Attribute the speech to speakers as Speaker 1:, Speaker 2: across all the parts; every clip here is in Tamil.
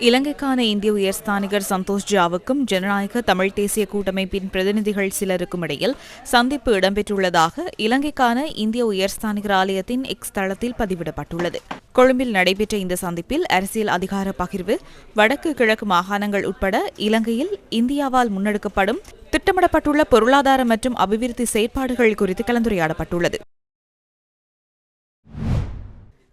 Speaker 1: இலங்கைக்கான இந்திய உயர்ஸ்தானிகர் சந்தோஷ் ஜாவுக்கும் ஜனநாயக தமிழ் தேசிய கூட்டமைப்பின் பிரதிநிதிகள் சிலருக்கும் இடையில் சந்திப்பு இடம்பெற்றுள்ளதாக இலங்கைக்கான இந்திய உயர்ஸ்தானிகர் ஆலயத்தின் எக்ஸ் தளத்தில் பதிவிடப்பட்டுள்ளது. கொழும்பில் நடைபெற்ற இந்த சந்திப்பில் அரசியல் அதிகார பகிர்வு வடக்கு கிழக்கு மாகாணங்கள் உட்பட இலங்கையில் இந்தியாவால் முன்னெடுக்கப்படும் திட்டமிடப்பட்டுள்ள பொருளாதார மற்றும் அபிவிருத்தி செயற்பாடுகள் குறித்து கலந்துரையாடப்பட்டுள்ளது.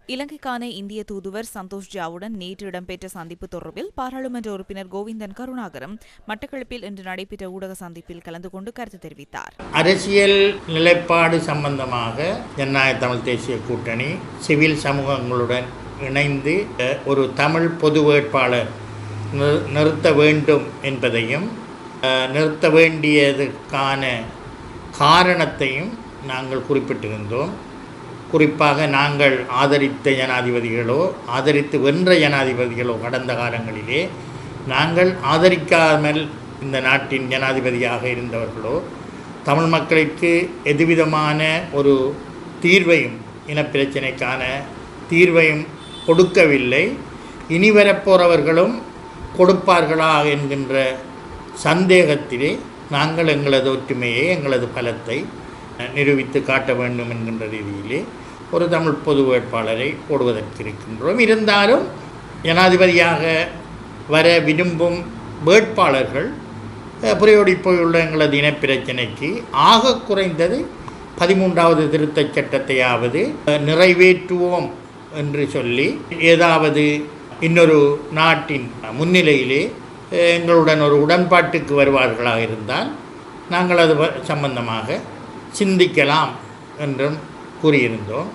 Speaker 1: இலங்கைக்கான இந்திய தூதுவர் சந்தோஷ் ஜாவுடன் நேற்று இடம்பெற்ற சந்திப்பு தொடர்பில் பாராளுமன்ற உறுப்பினர் கோவிந்தன் கருணாகரம் மட்டக்களப்பில் இன்று நடைபெற்ற ஊடக சந்திப்பில் கலந்து கொண்டு கருத்து தெரிவித்தார்.
Speaker 2: அரசியல் நிலைப்பாடு சம்பந்தமாக ஜனநாயக தமிழ் தேசிய கூட்டணி சிவில் சமூகங்களுடன் இணைந்து ஒரு தமிழ் பொது வேட்பாளர் நிறு- நிறுத்த வேண்டும் என்பதையும் நிறுத்த வேண்டியதுக்கான காரணத்தையும் நாங்கள் குறிப்பிட்டிருந்தோம். குறிப்பாக நாங்கள் ஆதரித்த ஜனாதிபதிகளோ ஆதரித்து வென்ற ஜனாதிபதிகளோ கடந்த காலங்களிலே நாங்கள் ஆதரிக்காமல் இந்த நாட்டின் ஜனாதிபதியாக இருந்தவர்களோ தமிழ் மக்களுக்கு எதுவிதமான ஒரு தீர்வையும் இனப்பிரச்சனைக்கான தீர்வையும் கொடுக்கவில்லை. இனி வரப்போகிறவர்களும் கொடுப்பார்களா என்கின்ற சந்தேகத்திலே நாங்கள் எங்களது ஒற்றுமையை எங்களது பலத்தை நிரூபித்து காட்ட வேண்டும் என்கின்ற ரீதியிலே ஒரு தமிழ் பொது வேட்பாளரை போடுவதற்கு இருக்கின்றோம் இருந்தாலும் ஜனாதிபதியாக வர விரும்பும் வேட்பாளர்கள் புரையோடி போயுள்ள எங்களது இனப்பிரச்சனைக்கு ஆக குறைந்தது பதிமூன்றாவது திருத்தச் சட்டத்தையாவது நிறைவேற்றுவோம் என்று சொல்லி ஏதாவது இன்னொரு நாட்டின் முன்னிலையிலே எங்களுடன் ஒரு உடன்பாட்டுக்கு வருவார்களாக இருந்தால் நாங்கள் அது வ- சம்பந்தமாக சிந்திக்கலாம் என்றும் கூறியிருந்தோம்.